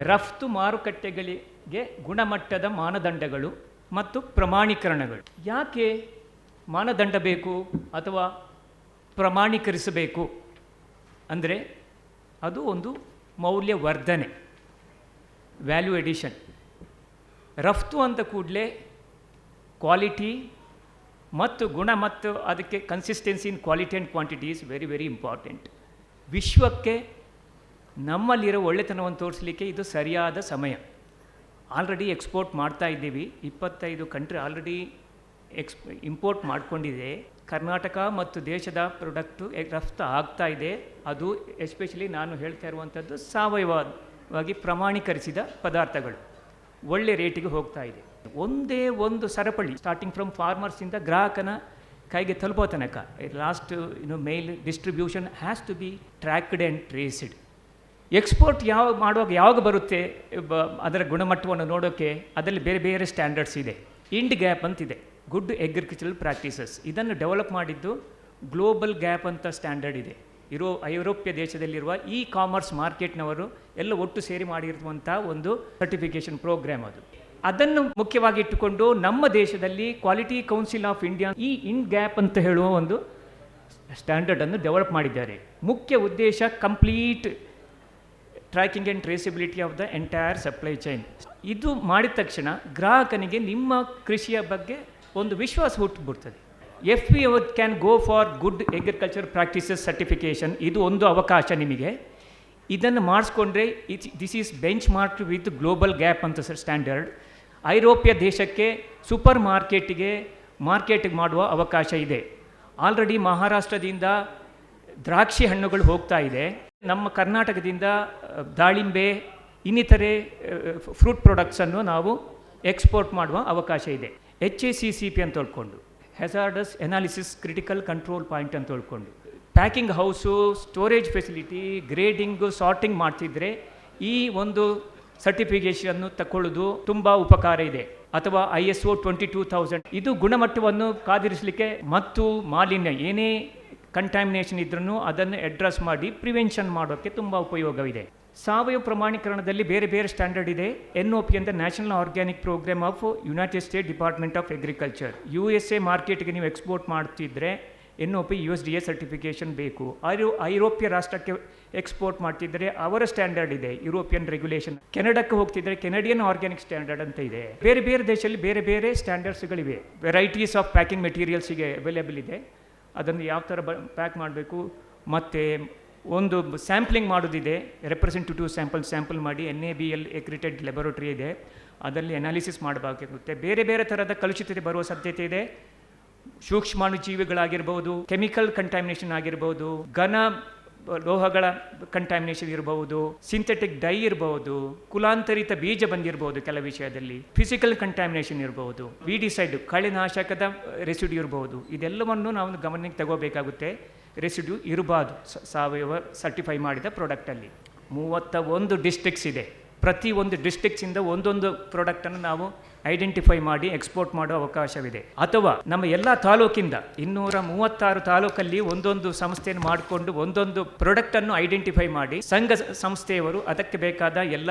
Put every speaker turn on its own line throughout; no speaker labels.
ರಫ್ತು ಮಾರುಕಟ್ಟೆಗಳಿಗೆ ಗುಣಮಟ್ಟದ ಮಾನದಂಡಗಳು ಮತ್ತು ಪ್ರಮಾಣೀಕರಣಗಳು. ಯಾಕೆ ಮಾನದಂಡ ಬೇಕು ಅಥವಾ ಪ್ರಮಾಣೀಕರಿಸಬೇಕು? ಅಂದರೆ ಅದು ಒಂದು ಮೌಲ್ಯವರ್ಧನೆ ವ್ಯಾಲ್ಯೂ ಎಡಿಷನ್ ರಫ್ತು ಅಂತ ಕೂಡಲೇ ಕ್ವಾಲಿಟಿ ಮತ್ತು ಗುಣ ಮತ್ತು ಅದಕ್ಕೆ consistency in quality and quantity is very very important ವಿಶ್ವಕ್ಕೆ ನಮ್ಮಲ್ಲಿರೋ ಒಳ್ಳೆತನವನ್ನು ತೋರಿಸಲಿಕ್ಕೆ ಇದು ಸರಿಯಾದ ಸಮಯ. ಆಲ್ರೆಡಿ ಎಕ್ಸ್ಪೋರ್ಟ್ ಮಾಡ್ತಾ ಇದ್ದೀವಿ. ಇಪ್ಪತ್ತೈದು ಕಂಟ್ರಿ ಆಲ್ರೆಡಿ ಎಕ್ಸ್ ಇಂಪೋರ್ಟ್ ಮಾಡಿಕೊಂಡಿದೆ. ಕರ್ನಾಟಕ ಮತ್ತು ದೇಶದ ಪ್ರಾಡಕ್ಟು ರಫ್ತು ಆಗ್ತಾ ಇದೆ. ಅದು ಎಸ್ಪೆಷಲಿ ನಾನು ಹೇಳ್ತಾ ಇರುವಂಥದ್ದು ಸಾವಯವವಾಗಿ ಪ್ರಮಾಣೀಕರಿಸಿದ ಪದಾರ್ಥಗಳು. ಒಳ್ಳೆ ರೇಟಿಗೆ ಹೋಗ್ತಾ ಇದೆ. ಒಂದೇ ಒಂದು ಸರಪಳಿ ಸ್ಟಾರ್ಟಿಂಗ್ ಫ್ರಮ್ ಫಾರ್ಮರ್ಸಿಂದ ಗ್ರಾಹಕನ ಕೈಗೆ ತಲುಪೋ ತನಕ ಲಾಸ್ಟ್ ಇನ್ನು mile distribution has to be tracked and traced export ಯಾವಾಗ ಮಾಡುವಾಗ ಯಾವಾಗ ಬರುತ್ತೆ ಅದರ ಗುಣಮಟ್ಟವನ್ನು ನೋಡೋಕ್ಕೆ ಅದರಲ್ಲಿ ಬೇರೆ ಬೇರೆ ಸ್ಟ್ಯಾಂಡರ್ಡ್ಸ್ ಇದೆ. ಇಂಡ್ ಗ್ಯಾಪ್ ಅಂತಿದೆ. ಗುಡ್ ಅಗ್ರಿಕಲ್ಚರಲ್ ಪ್ರಾಕ್ಟೀಸಸ್ ಇದನ್ನು ಡೆವಲಪ್ ಮಾಡಿದ್ದು ಗ್ಲೋಬಲ್ ಗ್ಯಾಪ್ ಅಂತ ಸ್ಟ್ಯಾಂಡರ್ಡ್ ಇದೆ. ಇರೋ, ಐರೋಪ್ಯ ದೇಶದಲ್ಲಿರುವ ಇ ಕಾಮರ್ಸ್ ಮಾರ್ಕೆಟ್ನವರು ಎಲ್ಲ ಒಟ್ಟು ಸೇರಿ ಮಾಡಿರುವಂಥ ಒಂದು ಸರ್ಟಿಫಿಕೇಷನ್ ಪ್ರೋಗ್ರಾಮ್ ಅದು. ಅದನ್ನು ಮುಖ್ಯವಾಗಿ ಇಟ್ಟುಕೊಂಡು ನಮ್ಮ ದೇಶದಲ್ಲಿ ಕ್ವಾಲಿಟಿ ಕೌನ್ಸಿಲ್ ಆಫ್ ಇಂಡಿಯಾ ಈ ಇನ್ ಗ್ಯಾಪ್ ಅಂತ ಹೇಳುವ ಒಂದು ಸ್ಟ್ಯಾಂಡರ್ಡನ್ನು ಡೆವಲಪ್ ಮಾಡಿದ್ದಾರೆ. ಮುಖ್ಯ ಉದ್ದೇಶ complete tracking and traceability of the entire supply chain ಇದು ಮಾಡಿದ ತಕ್ಷಣ ಗ್ರಾಹಕನಿಗೆ ನಿಮ್ಮ ಕೃಷಿಯ ಬಗ್ಗೆ ಒಂದು ವಿಶ್ವಾಸ ಹುಟ್ಟುಬಿಡ್ತದೆ. F P can go for good agriculture practices certification ಇದು ಒಂದು ಅವಕಾಶ ನಿಮಗೆ. ಇದನ್ನು ಮಾಡಿಸ್ಕೊಂಡ್ರೆ it this is benchmark with GlobalGAP ಅಂತ ಸರ್ ಸ್ಟ್ಯಾಂಡರ್ಡ್ ಐರೋಪ್ಯ ದೇಶಕ್ಕೆ ಸೂಪರ್ ಮಾರ್ಕೆಟಿಗೆ ಮಾರ್ಕೆಟಿಗೆ ಮಾಡುವ ಅವಕಾಶ ಇದೆ. ಆಲ್ರೆಡಿ ಮಹಾರಾಷ್ಟ್ರದಿಂದ ದ್ರಾಕ್ಷಿ ಹಣ್ಣುಗಳು ಹೋಗ್ತಾ ಇದೆ. ನಮ್ಮ ಕರ್ನಾಟಕದಿಂದ ದಾಳಿಂಬೆ, ಇನ್ನಿತರೆ ಫ್ರೂಟ್ ಪ್ರಾಡಕ್ಟ್ಸನ್ನು ನಾವು ಎಕ್ಸ್ಪೋರ್ಟ್ ಮಾಡುವ ಅವಕಾಶ ಇದೆ. H A C C P ಅಂತ ಹೇಳ್ಕೊಂಡು hazards analysis critical control point ಅಂತ ಹೇಳ್ಕೊಂಡು packing house storage facility grading sorting ಮಾಡ್ತಿದ್ರೆ ಈ ಒಂದು ಸರ್ಟಿಫಿಕೇಷನ್ನು ತಗೊಳ್ಳೋದು ತುಂಬ ಉಪಕಾರ ಇದೆ. ಅಥವಾ I S O twenty two thousand ಇದು ಗುಣಮಟ್ಟವನ್ನು ಕಾದಿರಿಸಲಿಕ್ಕೆ ಮತ್ತು ಮಾಲಿನ್ಯ ಏನೇ ಕಂಟ್ಯಾಮಿನೇಷನ್ ಇದ್ರೂ ಅದನ್ನು ಅಡ್ರೆಸ್ ಮಾಡಿ ಪ್ರಿವೆನ್ಷನ್ ಮಾಡೋಕ್ಕೆ ತುಂಬ ಉಪಯೋಗವಿದೆ. ಸಾವಯವ ಪ್ರಮಾಣೀಕರಣದಲ್ಲಿ ಬೇರೆ ಬೇರೆ ಸ್ಟ್ಯಾಂಡರ್ಡ್ ಇದೆ. ಎನ್ ಒ ಪಿ ಅಂತ national organic program of United State department of agriculture U S A ಮಾರ್ಕೆಟ್ಗೆ ನೀವು ಎಕ್ಸ್ಪೋರ್ಟ್ ಮಾಡ್ತಿದ್ರೆ N O P U S D A certification ಬೇಕು. ಐರೋ, ಐರೋಪ್ಯ ರಾಷ್ಟ್ರಕ್ಕೆ ಎಕ್ಸ್ಪೋರ್ಟ್ ಮಾಡ್ತಿದ್ರೆ ಅವರ ಸ್ಟ್ಯಾಂಡರ್ಡ್ ಇದೆ ಯುರೋಪಿಯನ್ ರೆಗ್ಯುಲೇಷನ್ ಕೆನಡಕ್ಕೆ ಹೋಗ್ತಿದ್ರೆ ಕೆನಡಿಯನ್ ಆರ್ಗ್ಯಾನಿಕ್ ಸ್ಟ್ಯಾಂಡರ್ಡ್ ಅಂತ ಇದೆ. ಬೇರೆ ಬೇರೆ ದೇಶದಲ್ಲಿ ಬೇರೆ ಬೇರೆ ಸ್ಟ್ಯಾಂಡರ್ಡ್ಸ್ಗಳಿವೆ ವೆರೈಟೀಸ್ ಆಫ್ ಪ್ಯಾಕಿಂಗ್ ಮೆಟೀರಿಯಲ್ಸಿಗೆ ಅವೈಲೇಬಲ್ ಇದೆ. ಅದನ್ನು ಯಾವ ಥರ ಬ, ಪ್ಯಾಕ್ ಮಾಡಬೇಕು? ಮತ್ತು ಒಂದು ಸ್ಯಾಂಪ್ಲಿಂಗ್ ಮಾಡೋದಿದೆ. ರೆಪ್ರೆಸೆಂಟೇಟಿವ್ ಸ್ಯಾಂಪಲ್ ಸ್ಯಾಂಪಲ್ ಮಾಡಿ N A B L accredited laboratory ಇದೆ. ಅದರಲ್ಲಿ ಅನಾಲಿಸಿಸ್ ಮಾಡಬೇಕಾಗುತ್ತೆ. ಬೇರೆ ಬೇರೆ ಥರದ ಕಲುಷಿತತೆ ಬರುವ ಸಾಧ್ಯತೆ ಇದೆ. ಸೂಕ್ಷ್ಮಾಣು ಜೀವಿಗಳಾಗಿರ್ಬೋದು, ಕೆಮಿಕಲ್ ಕಂಟ್ಯಾಮಿನೇಷನ್ ಆಗಿರ್ಬೋದು, ಘನ ಲೋಹಗಳ ಕಂಟಾಮಿನೇಷನ್ ಇರಬಹುದು ಸಿಂಥೆಟಿಕ್ ಡೈ ಇರಬಹುದು, ಕುಲಾಂತರಿತ ಬೀಜ ಬಂದಿರಬಹುದು ಕೆಲ ವಿಷಯದಲ್ಲಿ. ಫಿಸಿಕಲ್ ಕಂಟ್ಯಾಮಿನೇಷನ್ ಇರಬಹುದು ವಿಡಿಸೈಡ್ ಕಳೆನಾಶಕದ ರೆಸಿಡ್ಯೂ ಇರಬಹುದು. ಇದೆಲ್ಲವನ್ನು ನಾವು ಗಮನಕ್ಕೆ ತಗೋಬೇಕಾಗುತ್ತೆ. ರೆಸಿಡ್ಯೂ ಇರಬಾರ್ದು ಸಾವಯವ ಸರ್ಟಿಫೈ ಮಾಡಿದ ಪ್ರಾಡಕ್ಟಲ್ಲಿ ಮೂವತ್ತ ಒಂದು ಡಿಸ್ಟ್ರಿಕ್ಸ್ ಇದೆ. ಪ್ರತಿ ಒಂದು ಡಿಸ್ಟಿಕ್ಸಿಂದ ಒಂದೊಂದು ಪ್ರಾಡಕ್ಟನ್ನು ನಾವು ಐಡೆಂಟಿಫೈ ಮಾಡಿ ಎಕ್ಸ್ಪೋರ್ಟ್ ಮಾಡುವ ಅವಕಾಶವಿದೆ. ಅಥವಾ ನಮ್ಮ ಎಲ್ಲ ತಾಲೂಕಿಂದ ಇನ್ನೂರ ಮೂವತ್ತಾರು ತಾಲೂಕಲ್ಲಿ ಒಂದೊಂದು ಸಂಸ್ಥೆಯನ್ನು ಮಾಡಿಕೊಂಡು ಒಂದೊಂದು ಪ್ರಾಡಕ್ಟನ್ನು ಐಡೆಂಟಿಫೈ ಮಾಡಿ, ಸಂಘ ಸಂಸ್ಥೆಯವರು ಅದಕ್ಕೆ ಬೇಕಾದ ಎಲ್ಲ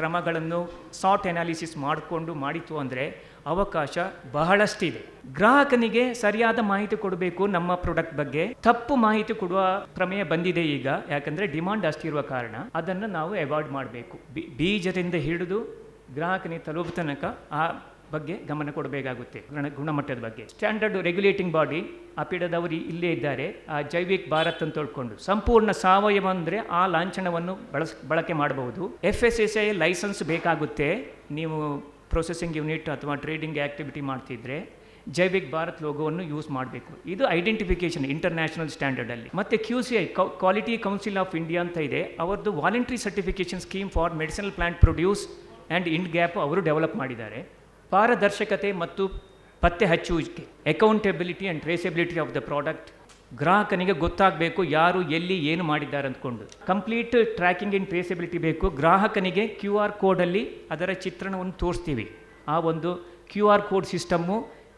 ಕ್ರಮಗಳನ್ನು ಸಾಫ್ಟ್ ಅನಾಲಿಸಿಸ್ ಮಾಡಿಕೊಂಡು ಮಾಡಿತು ಅಂದರೆ ಅವಕಾಶ ಬಹಳಷ್ಟಿದೆ. ಗ್ರಾಹಕನಿಗೆ ಸರಿಯಾದ ಮಾಹಿತಿ ಕೊಡಬೇಕು ನಮ್ಮ ಪ್ರಾಡಕ್ಟ್ ಬಗ್ಗೆ. ತಪ್ಪು ಮಾಹಿತಿ ಕೊಡುವ ಪ್ರಮೇಯ ಬಂದಿದೆ ಈಗ. ಯಾಕಂದ್ರೆ ಡಿಮಾಂಡ್ ಅಷ್ಟಿರುವ ಕಾರಣ. ಅದನ್ನು ನಾವು ಅವಾಯ್ಡ್ ಮಾಡಬೇಕು. ಬೀಜದಿಂದ ಹಿಡಿದು ಗ್ರಾಹಕನಿಗೆ ತಲುಪ ತನಕ ಆ ಬಗ್ಗೆ ಗಮನ ಕೊಡಬೇಕಾಗುತ್ತೆ. ಗುಣ, ಗುಣಮಟ್ಟದ ಬಗ್ಗೆ. ಸ್ಟ್ಯಾಂಡರ್ಡ್ ರೆಗ್ಯುಲೇಟಿಂಗ್ ಬಾಡಿ ಅಪಿಡದವರು ಇಲ್ಲೇ ಇದ್ದಾರೆ. ಆ ಜೈವಿಕ್ ಭಾರತ್ ಅಂತ ಹೇಳ್ಕೊಂಡು ಸಂಪೂರ್ಣ ಸಾವಯವ ಅಂದರೆ ಆ ಲಾಂಛನವನ್ನು ಬಳಸ್, ಬಳಕೆ ಮಾಡಬಹುದು. F S S I license ಬೇಕಾಗುತ್ತೆ. ನೀವು ಪ್ರೊಸೆಸಿಂಗ್ ಯೂನಿಟ್ ಅಥವಾ ಟ್ರೇಡಿಂಗ್ ಆ್ಯಕ್ಟಿವಿಟಿ ಮಾಡ್ತಿದ್ರೆ ಜೈವಿಕ್ ಭಾರತ್ ಲೋಗೋವನ್ನು ಯೂಸ್ ಮಾಡಬೇಕು. ಇದು ಐಡೆಂಟಿಫಿಕೇಷನ್ ಇಂಟರ್ನ್ಯಾಷನಲ್ ಸ್ಟ್ಯಾಂಡರ್ಡಲ್ಲಿ ಮತ್ತು Q C I quality council of India ಅಂತ ಇದೆ. ಅವರದ್ದು voluntary certification scheme for medicinal plant produce and IndGAP ಅವರು ಡೆವಲಪ್ ಮಾಡಿದ್ದಾರೆ. ಪಾರದರ್ಶಕತೆ ಮತ್ತು ಪತ್ತೆ ಹಚ್ಚುವಿಕೆ accountability and traceability of the product ಗ್ರಾಹಕನಿಗೆ ಗೊತ್ತಾಗಬೇಕು ಯಾರು ಎಲ್ಲಿ ಏನು ಮಾಡಿದ್ದಾರೆ ಅಂದ್ಕೊಂಡು. ಕಂಪ್ಲೀಟ್ ಟ್ರ್ಯಾಕಿಂಗ್ ಇನ್ ಟ್ರೇಸಬಿಲಿಟಿ ಬೇಕು. ಗ್ರಾಹಕನಿಗೆ ಕ್ಯೂ ಆರ್ ಕೋಡಲ್ಲಿ ಅದರ ಚಿತ್ರಣವನ್ನು ತೋರಿಸ್ತೀವಿ. ಆ ಒಂದು ಕ್ಯೂ ಆರ್ ಕೋಡ್ ಸಿಸ್ಟಮ್ಮು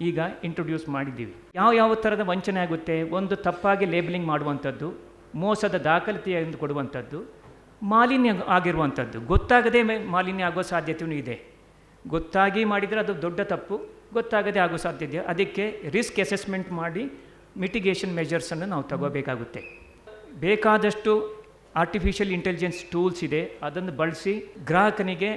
ಈಗ ಇಂಟ್ರೊಡ್ಯೂಸ್ ಮಾಡಿದ್ದೀವಿ. ಯಾವ ಯಾವ ಥರದ ವಂಚನೆ ಆಗುತ್ತೆ? ಒಂದು ತಪ್ಪಾಗಿ ಲೇಬಲಿಂಗ್ ಮಾಡುವಂಥದ್ದು, ಮೋಸದ ದಾಖಲಾತಿಯನ್ನು ಕೊಡುವಂಥದ್ದು, ಮಾಲಿನ್ಯ ಆಗಿರುವಂಥದ್ದು. ಗೊತ್ತಾಗದೇ ಮಾಲಿನ್ಯ ಆಗೋ ಸಾಧ್ಯತೆಯೂ ಇದೆ. ಗೊತ್ತಾಗಿ ಮಾಡಿದರೆ ಅದು ದೊಡ್ಡ ತಪ್ಪು, ಗೊತ್ತಾಗದೇ ಆಗೋ ಸಾಧ್ಯತೆ. ಅದಕ್ಕೆ ರಿಸ್ಕ್ ಅಸೆಸ್ಮೆಂಟ್ ಮಾಡಿ ಮಿಟಿಗೇಷನ್ ಮೆಜರ್ಸನ್ನು ನಾವು ತಗೋಬೇಕಾಗುತ್ತೆ. ಬೇಕಾದಷ್ಟು ಆರ್ಟಿಫಿಷಿಯಲ್ ಇಂಟೆಲಿಜೆನ್ಸ್ ಟೂಲ್ಸ್ ಇದೆ. ಅದನ್ನು ಬಳಸಿ ಗ್ರಾಹಕನಿಗೆ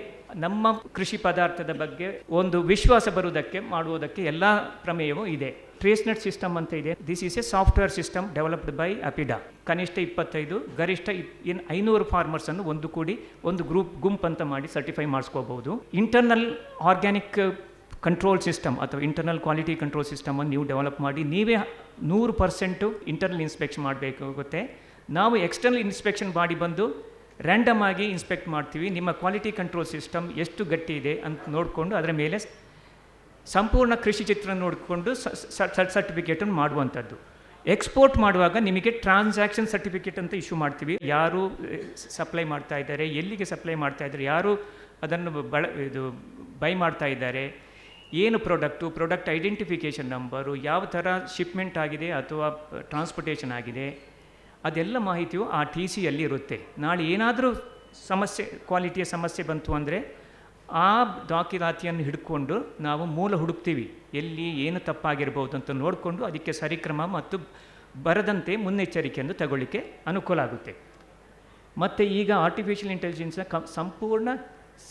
ನಮ್ಮ ಕೃಷಿ ಪದಾರ್ಥದ ಬಗ್ಗೆ ಒಂದು ವಿಶ್ವಾಸ ಬರುವುದಕ್ಕೆ, ಮಾಡುವುದಕ್ಕೆ ಎಲ್ಲ ಪ್ರಮೇಯವೂ ಇದೆ. ಟ್ರೇಸ್ನೆಟ್ ಸಿಸ್ಟಮ್ ಅಂತ ಇದೆ. This is a software system developed by APEDA ಕನಿಷ್ಠ ಇಪ್ಪತ್ತೈದು, ಗರಿಷ್ಠ ಇನ್ ಐನೂರು ಫಾರ್ಮರ್ಸನ್ನು ಒಂದು ಕೂಡಿ ಒಂದು ಗ್ರೂಪ್ ಗುಂಪ್ ಅಂತ ಮಾಡಿ ಸರ್ಟಿಫೈ ಮಾಡಿಸ್ಕೋಬಹುದು ಇಂಟರ್ನಲ್ ಆರ್ಗ್ಯಾನಿಕ್ ಕಂಟ್ರೋಲ್ ಸಿಸ್ಟಮ್ ಅಥವಾ ಇಂಟರ್ನಲ್ ಕ್ವಾಲಿಟಿ ಕಂಟ್ರೋಲ್ ಸಿಸ್ಟಮನ್ನು ನೀವು ಡೆವಲಪ್ ಮಾಡಿ, ನೀವೇ ನೂರು ಪರ್ಸೆಂಟು ಇಂಟರ್ನಲ್ ಇನ್ಸ್ಪೆಕ್ಷನ್ ಮಾಡಬೇಕಾಗುತ್ತೆ ನಾವು ಎಕ್ಸ್ಟರ್ನಲ್ ಇನ್ಸ್ಪೆಕ್ಷನ್ ಮಾಡಿ ಬಂದು ರ್ಯಾಂಡಮ್ ಆಗಿ ಇನ್ಸ್ಪೆಕ್ಟ್ ಮಾಡ್ತೀವಿ. ನಿಮ್ಮ ಕ್ವಾಲಿಟಿ ಕಂಟ್ರೋಲ್ ಸಿಸ್ಟಮ್ ಎಷ್ಟು ಗಟ್ಟಿ ಇದೆ ಅಂತ ನೋಡಿಕೊಂಡು ಅದರ ಮೇಲೆ ಸಂಪೂರ್ಣ ಕೃಷಿ ಚಿತ್ರ ನೋಡಿಕೊಂಡು ಸರ್ಟಿಫಿಕೇಟನ್ನು ಮಾಡುವಂಥದ್ದು. ಎಕ್ಸ್ಪೋರ್ಟ್ ಮಾಡುವಾಗ ನಿಮಗೆ ಟ್ರಾನ್ಸಾಕ್ಷನ್ ಸರ್ಟಿಫಿಕೇಟ್ ಅಂತ ಇಶ್ಯೂ ಮಾಡ್ತೀವಿ. ಯಾರು ಸಪ್ಲೈ ಮಾಡ್ತಾ ಇದ್ದಾರೆ, ಎಲ್ಲಿಗೆ ಸಪ್ಲೈ ಮಾಡ್ತಾ ಇದ್ದಾರೆ, ಯಾರು ಅದನ್ನು ಬಳ, ಇದು ಬೈ ಮಾಡ್ತಾ ಇದ್ದಾರೆ ಏನು ಪ್ರಾಡಕ್ಟು ಪ್ರಾಡಕ್ಟ್ ಐಡೆಂಟಿಫಿಕೇಷನ್ ನಂಬರು ಯಾವ ಥರ ಶಿಪ್ಮೆಂಟ್ ಆಗಿದೆ ಅಥವಾ ಟ್ರಾನ್ಸ್ಪೋರ್ಟೇಷನ್ ಆಗಿದೆ, ಅದೆಲ್ಲ ಮಾಹಿತಿಯು ಆ ಟಿ ಸಿಯಲ್ಲಿ ಇರುತ್ತೆ. ನಾಳೆ ಏನಾದರೂ ಸಮಸ್ಯೆ ಕ್ವಾಲಿಟಿಯ ಸಮಸ್ಯೆ ಬಂತು ಅಂದರೆ ಆ ದಾಖಲಾತಿಯನ್ನು ಹಿಡ್ಕೊಂಡು ನಾವು ಮೂಲ ಹುಡುಕ್ತೀವಿ. ಎಲ್ಲಿ ಏನು ತಪ್ಪಾಗಿರ್ಬೋದು ಅಂತ ನೋಡಿಕೊಂಡು ಅದಕ್ಕೆ ಸರಿಕ್ರಮ ಮತ್ತು ಬರದಂತೆ ಮುನ್ನೆಚ್ಚರಿಕೆಯನ್ನು ತಗೊಳ್ಳಿಕ್ಕೆ ಅನುಕೂಲ ಆಗುತ್ತೆ. ಮತ್ತು ಈಗ ಆರ್ಟಿಫಿಷಿಯಲ್ ಇಂಟೆಲಿಜೆನ್ಸ್ನ ಕ, ಸಂಪೂರ್ಣ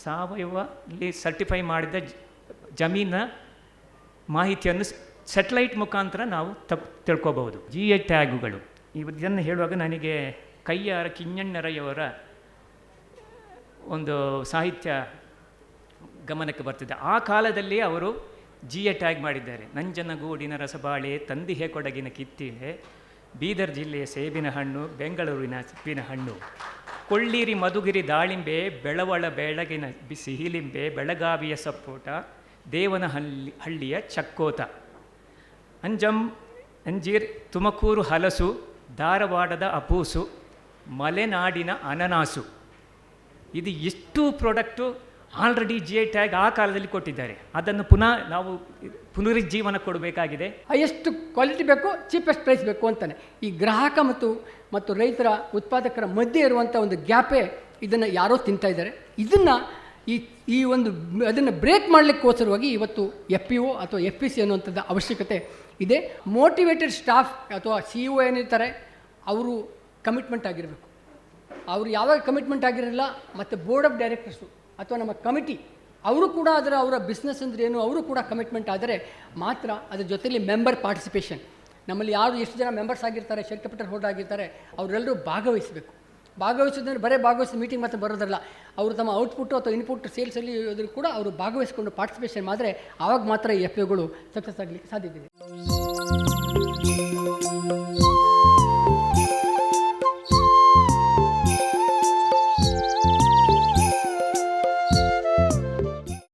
ಸಾವಯವಲ್ಲಿ ಸರ್ಟಿಫೈ ಮಾಡಿದ ಜಮೀನ ಮಾಹಿತಿಯನ್ನು ಸೆಟಲೈಟ್ ಮುಖಾಂತರ ನಾವು ತಪ್, ತಿಳ್ಕೊಬಹುದು. ಜಿ ಎ ಟ್ಯಾಗುಗಳು ಇದನ್ನು ಹೇಳುವಾಗ ನನಗೆ ಕೈಯಾರ ಕಿಂಜಣ್ಣರಯ್ಯವರ ಒಂದು ಸಾಹಿತ್ಯ ಗಮನಕ್ಕೆ ಬರ್ತಿದೆ. ಆ ಕಾಲದಲ್ಲಿ ಅವರು ಜಿ ಎ ಟ್ಯಾಗ್ ಮಾಡಿದ್ದಾರೆ. ನಂಜನಗೂಡಿನ ರಸಬಾಳೆ, ತಂದಿಹೆ ಕೊಡಗಿನ ಕಿತ್ತಿಳೆ ಬೀದರ್ ಜಿಲ್ಲೆಯ ಸೇಬಿನ ಹಣ್ಣು, ಬೆಂಗಳೂರಿನ ಸಿಪ್ಪಿನ ಹಣ್ಣು. ಕೊಳ್ಳೀರಿ ಮಧುಗಿರಿ ದಾಳಿಂಬೆ, ಬೆಳವಳ ಬೆಳಗಿನ ಸಿಹಿಲಿಂಬೆ ಬೆಳಗಾವಿಯ ಸಪ್ಪೋಟ ದೇವನ ಹಳ್ಳಿ ಹಳ್ಳಿಯ ಚಕ್ಕೋತ. ಅಂಜಂ, ಅಂಜೀರ್, ತುಮಕೂರು ಹಲಸು, ಧಾರವಾಡದ ಅಪೂಸು, ಮಲೆನಾಡಿನ ಅನನಾಸು. ಇದು ಎಷ್ಟು product already G I tag ಆ ಕಾಲದಲ್ಲಿ ಕೊಟ್ಟಿದ್ದಾರೆ. ಅದನ್ನು ಪುನಃ ನಾವು ಪುನರುಜ್ಜೀವನ ಕೊಡಬೇಕಾಗಿದೆ.
ಎಷ್ಟು ಕ್ವಾಲಿಟಿ ಬೇಕು ಚೀಪೆಸ್ಟ್ ಪ್ರೈಸ್ ಬೇಕು ಅಂತಾನೆ. ಈ ಗ್ರಾಹಕ ಮತ್ತು ಮತ್ತು ರೈತರ ಉತ್ಪಾದಕರ ಮಧ್ಯೆ ಇರುವಂಥ ಒಂದು ಗ್ಯಾಪೇ ಇದನ್ನು ಯಾರೋ ತಿಂತಾ ಇದ್ದಾರೆ. ಇದನ್ನು ಈ ಈ ಒಂದು, ಅದನ್ನು ಬ್ರೇಕ್ ಮಾಡಲಿಕ್ಕೋಸ್ಕರವಾಗಿ ಇವತ್ತು ಎಫ್ ಪಿ ಒ ಅಥವಾ ಎಫ್ ಪಿ ಸಿ ಅನ್ನುವಂಥದ್ದು ಅವಶ್ಯಕತೆ ಇದೆ. ಮೋಟಿವೇಟೆಡ್ ಸ್ಟಾಫ್ ಅಥವಾ ಸಿ ಒ ಏನಿರ್ತಾರೆ, ಅವರು ಕಮಿಟ್ಮೆಂಟ್ ಆಗಿರಬೇಕು. ಅವರು ಯಾವಾಗ ಕಮಿಟ್ಮೆಂಟ್ ಆಗಿರಲಿಲ್ಲ ಮತ್ತು ಬೋರ್ಡ್ ಆಫ್ ಡೈರೆಕ್ಟರ್ಸು ಅಥವಾ ನಮ್ಮ ಕಮಿಟಿ ಅವರು ಕೂಡ ಅದರ, ಅವರ ಬಿಸ್ನೆಸ್ ಅಂದರೆ ಏನು, ಅವರು ಕೂಡ ಕಮಿಟ್ಮೆಂಟ್ ಆದರೆ ಮಾತ್ರ ಅದರ ಜೊತೆಲಿ ಮೆಂಬರ್ ಪಾರ್ಟಿಸಿಪೇಷನ್ ನಮ್ಮಲ್ಲಿ ಯಾರು ಎಷ್ಟು ಜನ ಮೆಂಬರ್ಸ್ ಆಗಿರ್ತಾರೆ ಶೇರ್ ಹೋಲ್ಡ್ ಆಗಿರ್ತಾರೆ, ಅವರೆಲ್ಲರೂ ಭಾಗವಹಿಸಬೇಕು. ಭಾಗವಹಿಸೋದಂದ್ರೆ ಬರೇ ಭಾಗವಹಿಸಿ ಮೀಟಿಂಗ್ ಮಾತ್ರ ಬರೋದಲ್ಲ ಅವರು ತಮ್ಮ ಔಟ್ಪುಟ್ಟು ಅಥವಾ ಇನ್ಪುಟ್ ಸೇಲ್ಸಲ್ಲಿ ಇರೋದ್ರಲ್ಲಿ ಕೂಡ ಅವರು ಭಾಗವಹಿಸಿಕೊಂಡು ಪಾರ್ಟಿಸಿಪೇಷನ್ ಮಾಡಿದ್ರೆ ಆವಾಗ ಮಾತ್ರ ಈ ಎಫ್ ಎಗಳು ಸಕ್ಸಸ್ ಆಗಲಿಕ್ಕೆ ಸಾಧ್ಯತೆ ಇದೆ